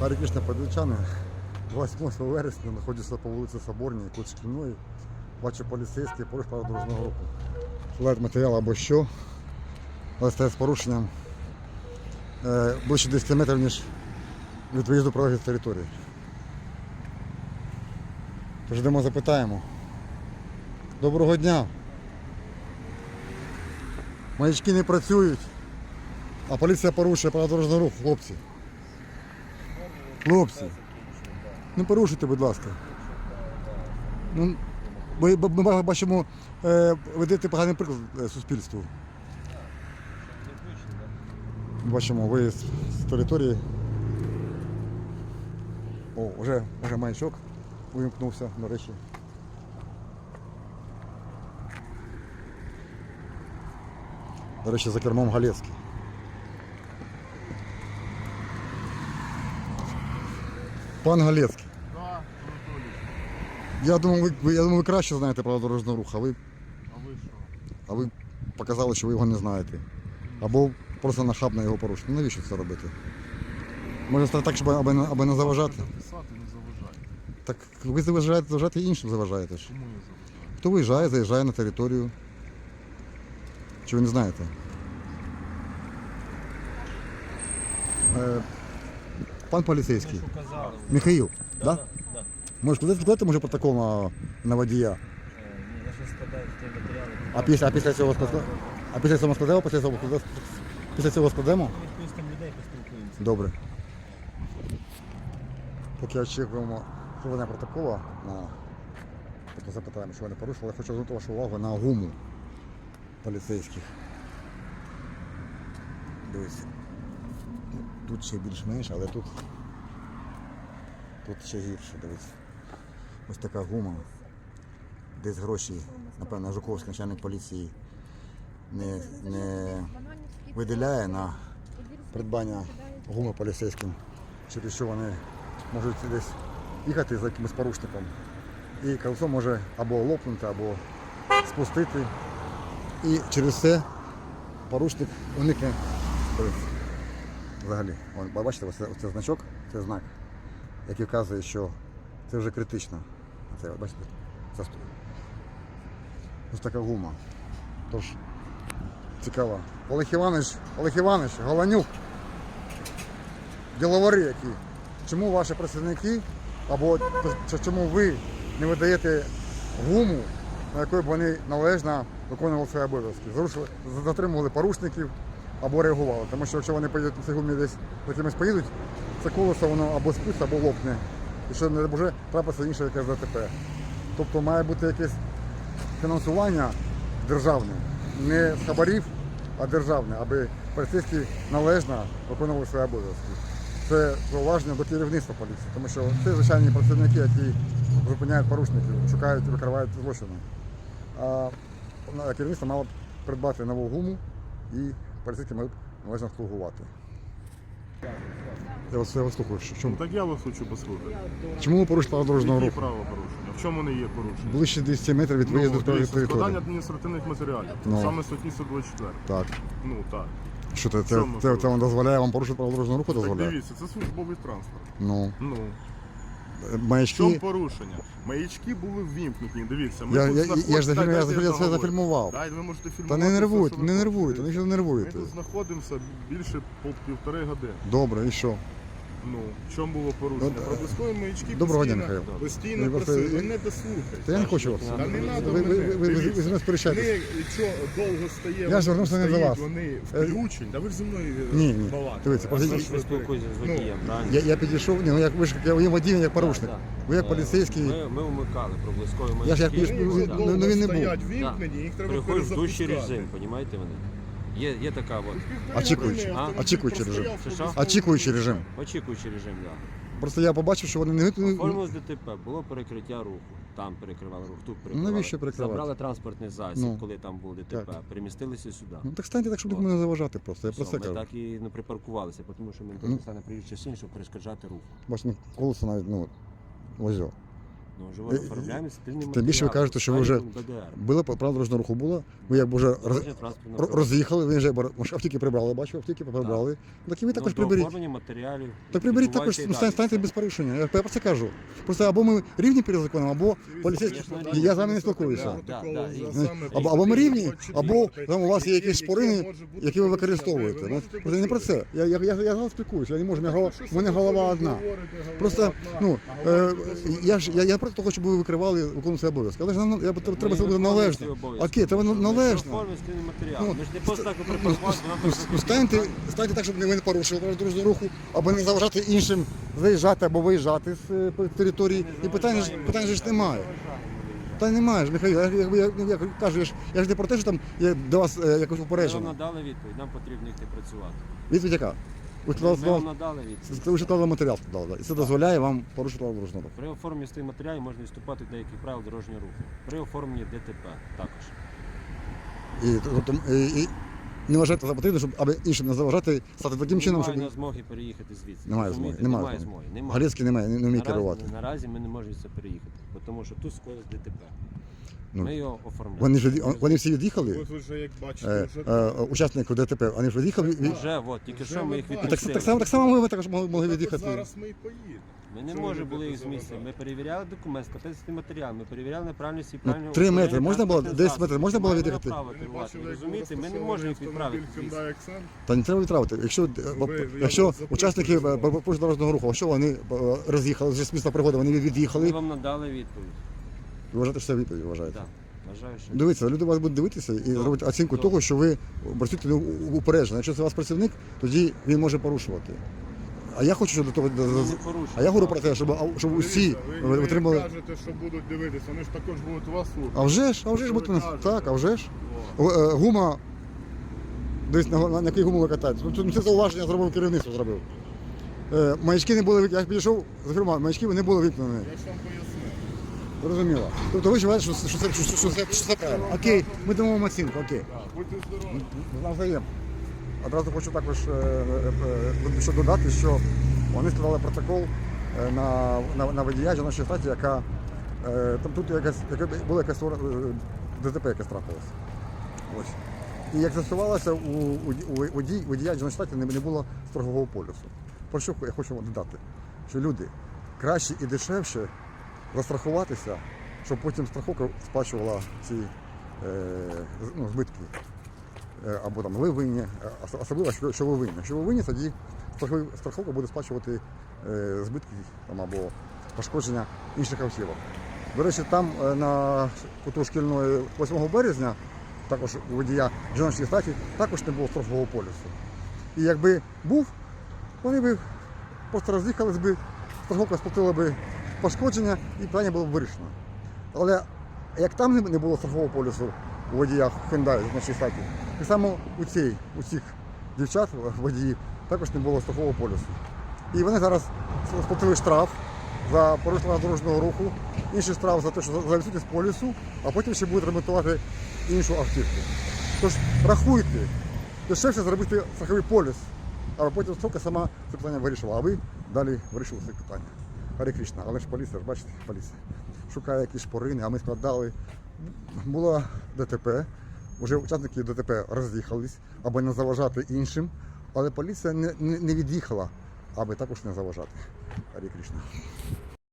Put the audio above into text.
Харі Кришна Подільчани, 28 вересня знаходжуся по вулиці Соборній, тут шкільної. Бачу поліцейський, поруч правил руху. Складають матеріал або що, але стоять з порушенням е, ближче 10 метрів, ніж від виїзду проїзду території. Тож запитаємо. Доброго дня. Маячки не працюють, а поліція порушує правила дорожнього руху, хлопці. Хлопці, не порушуйте, будь ласка. Ну, ми, бачимо, е, ведете поганий приклад е, суспільству. Бачимо виїзд з території. О, вже, вже маячок вимкнувся, до речі. До речі, за кермом Галецький. Пан Галецький. Да, Я думав, ви, ви- я думав, ви краще знаєте правила дорожнього руху, а ви, А ви що? а ви показали, що ви його не знаєте. Або просто нахабно його порушити. Ну, Навіщо це робити? Може стати так, щоб аби, аби не заважати? Записати не заважайте. Так ви заважаєте, заважаєте іншим заважаєте ж. Чому я заважаю? Хто виїжджає, заїжджає на територію. Чи ви не знаєте? Е, пан поліцейський. Михаїл, да? Да, да. Може, складати, може протокол на, на водія? Е. А після, а після цього складемо? А після цього складемо, після цього складемо? Після цього складемо? Добре. Поки очікуємо складання протокола на тобто запитаємо, що вони порушили, я хочу звернути вашу увагу на гуму поліцейських. Дивись. Тут ще більш-менш, але тут, тут ще гірше, дивись. Ось така гума. Десь гроші, напевно, Жуковський начальник поліції не, не виділяє на придбання гуми поліцейським, через що вони можуть десь їхати за якимось порушником. І колесо може або лопнути, або спустити. І через це порушник уникне. Взагалі, Вон, бачите, ось це, ось це значок, це знак, який вказує, що це вже критично. Це, бачите, це ось така гума. Тож, цікаво. Олег Іванович, Олег Іванович, Голанюк, діловари які. Чому ваші працівники, або чому ви не видаєте гуму, на якої б вони належно виконували свої обов'язки? Затримували порушників або реагували. Тому що якщо вони поїдуть на цій гумі десь за поїдуть, це колесо воно або спуститься, або лопне. І що не може трапиться інше якесь ДТП. Тобто має бути якесь фінансування державне, не з хабарів, а державне, аби поліцейські належно виконували свої обов'язки. Це зауваження до керівництва поліції, тому що це звичайні працівники, які зупиняють порушників, шукають і викривають злочини. А керівництво мало б придбати нову гуму і б належно слугувати. Я вас, я вас слухаю. що- Чому, Ну так я вас хочу послухати. чому ви порушили правила дорожнього Які руху? правопорушення? В чому вони є порушення? Ближче 10 метрів від виїзду Ну, з дивіться, території. складання адміністративних матеріалів. Ну. Саме статті 124. Так. Ну так. Що це, це, Чому це, це вам дозволяє вам порушити правила дорожнього руху? Так Дозволяє? дивіться, це службовий транспорт. Ну, Ну. В чому порушення? Маячки були ввімкнуті. Дивіться, ми Я, тут я, я, знаходимося- ж зафільм- я, зафільм- я це зафільмував. Дай, ви можете Та фільмувати. не все, нервуйте, що ви не хочете. нервуйте, ще не не Ми тут знаходимося більше по півтори години. Добре, і що? Ну, в чому було порушення? Ну, Проблискові маячки доброго дня, постійно, Михайло. постійно Ви просто- працюють. Ви не дослухайте. Та я не хочу вас. Та не треба Ви, ви, ви, мене. ви, ви, Дивіться. ви, ви сперечаєтесь. Вони, що довго стає, Я вони звернувся не до стоять, вас. Вони Е, включені. Та ви ж зі мною е, Ні, ні. балакали. Дивіться, А подождіть. за Ви ви спілкуєтеся з Ну, водієм, правильно? Я, я підійшов, ні, ну як ви ж я є водій, як порушник. Так, Ви як Е, поліцейський. Ми, ми умикали проблискові маячки. Я ж як Вони Ну, ну, довго ну, він не був. стоять Да. вімкнені, їх треба Приходиш в дужчий перезапускати. режим, розумієте вони? Є, є така от Очікуючий. Години Очікуючий режим. простояв, Що? Очікуючий режим. очікуючий режим, так. Просто я побачив, що вони не ну, Оформилось ДТП, було перекриття руху. Там перекривали рух, тут перекривали. навіщо перекривати? Забрали транспортний засіб, Ну. коли там був ДТП, Так. перемістилися сюди. Ну так станьте так, щоб нікому не заважати просто. Я Все, це ми кажу. так і не припаркувалися, тому що ми Ну. стане приїжджати син, щоб перешкоджати рух. Бачите, колесо навіть, ну, ось. Ну, вже Е, оформляємо спільний тим більше ви кажете, що ви вже- БДР. Було правило дорожнього руху було, ви якби вже роз, роз'їхали, ви вже може, автівки прибрали, бачу, автівки прибрали. Так і ви також ну, приберіть. оформлення матеріалів. Так приберіть також, ну, стань- станьте без порушення. Я про це кажу. Просто або ми рівні перед законом, або поліцейські. звісно, Я з вами не спілкуюся. Да, да, да, і- Або, або ми рівні, або там у вас є якісь шпорини, які ви використовуєте. Ну, просто не про це. Я, я, я, я з вами спілкуюся, я не можу, у мене голова, у мене голова одна. Просто, ну, е, я ж я, я проти того, щоб ви викривали виконувати свої обов'язки. Але ж нам я, треба це буде належно. Окей, треба належно. Ну, Ми ж не просто так Ну, ну, нам ну, станьте, станьте так, щоб ви не порушили правила дорожнього руху, або не заважати іншим заїжджати або виїжджати з е, території. І питання ж питання ж немає. Та немає ж, Михайло, я, я, я, я кажу, я ж, я ж не про те, що там я до вас е, якось вам упереджено. надали відповідь, нам потрібно йти працювати. Відповідь яка? Ми вам надали відповідь. матеріал сказали, да. і це дозволяє вам порушити правила дорожнього руху. При оформленні стоїть матеріалів можна відступати від деяких правил дорожнього руху. При оформленні ДТП також. І, тобто, і, і не вважайте за потрібне, щоб аби іншим не заважати, стати таким чином, щоб Немає змоги переїхати звідси. Немає змоги, немає Немає змоги. Немає. Галецький немає, не, не вміє Наразі- керувати. Наразі ми не можемо це переїхати, тому що тут скоїлось ДТП. Ну, Ми його оформляємо. Вони ж вони всі від'їхали. От вже як Е, бачите, вже е, учасники ДТП, вони ж від'їхали. від- Вже, от, тільки Вже що ми їх. Так, відпустили. так, само, так само ми також могли, могли от від'їхати. зараз ми і поїдемо. Ми не Чого ви були їх будете з місця. заважати? Ми перевіряли документ, скатистий матеріал, ми перевіряли неправильність і Ну, правильне три метри можна було? 10 метрів можна було від'їхати? Ви не бачили, як Розумієте, ми не можемо їх автомобіль відправити. звідси. Hyundai Accent? Та не треба відправити. Якщо, е, ви- якщо учасники е, що- дорожнього руху, якщо вони е, роз'їхали вже з міста пригоди, вони Ми від'їхали, вам надали відповідь. Ви вважаєте, що це відповідь вважаєте? Так, вважаю, що Дивіться, люди вас будуть дивитися і Так, робити оцінку так. того, що ви працюєте у- у- упереджено. Якщо це у вас працівник, тоді він може порушувати. А я хочу, щоб до того. Не порушуємо. А я говорю про те, щоб, а- щоб усі Дивіться, ви, ви отримали. кажете, що будуть дивитися, вони ж також будуть вас слухати. А вже ж, а вже ж будуть нас. Так, а вже ж. О. О, е, Гума. Десь на, на, на якій гуму ви катаєтесь. Ну, Це, це зауваження зробив керівництво зробив. Е, маячки не були виконані. Я підійшов з фірма, маячки не були виконані. Я ж вам пояснив. Зрозуміло. Тобто ви вважаєте, що, що, це- що, що, що, це- що це правильно. Окей, ми дамо вам оцінку, окей. Будьте здорові. Навзаєм. Одразу хочу також е, е, е, ще додати, що вони складали протокол е, на, на, на водія жіночої статі, яка е, там тут якась, яка була якась е, ДТП, яке трапилось. Ось. І як з'ясувалося, у, у, у водій, водія жіночої статі не, не було страхового полюсу. Про що я хочу вам додати? Що люди краще і дешевше застрахуватися, щоб потім страховка сплачувала ці е, ну, збитки. Е, або там ви винні, е, особливо, що, ви винні. Якщо ви тоді страховка буде сплачувати е, збитки там, або пошкодження інших автівок. До речі, там е, на куту шкільної 8 березня, також у водія жіночої статі, також не було страхового полюсу. І якби був, вони б просто роз'їхались би, страховка сплатила би пошкодження і питання було вирішено. Але як там не- було страхового полюсу у водіях Hyundai з нашій статі, так само у цій, у цих дівчат, водіїв, також не було страхового полюсу. І вони зараз сплатили штраф за порушення дорожнього руху, інший штраф за те, що за відсутність полюсу, а потім ще будуть ремонтувати іншу автівку. Тож рахуйте, дешевше зробити страховий полюс, а потім строка сама це питання вирішила, а ви далі вирішили це питання. Гарі Кришна, але ж поліція, бачите, поліція шукає якісь шпорини, а ми складали. Було ДТП, вже учасники ДТП роз'їхались, аби не заважати іншим, але поліція не, не, не від'їхала, аби також не заважати. Харі Кришна.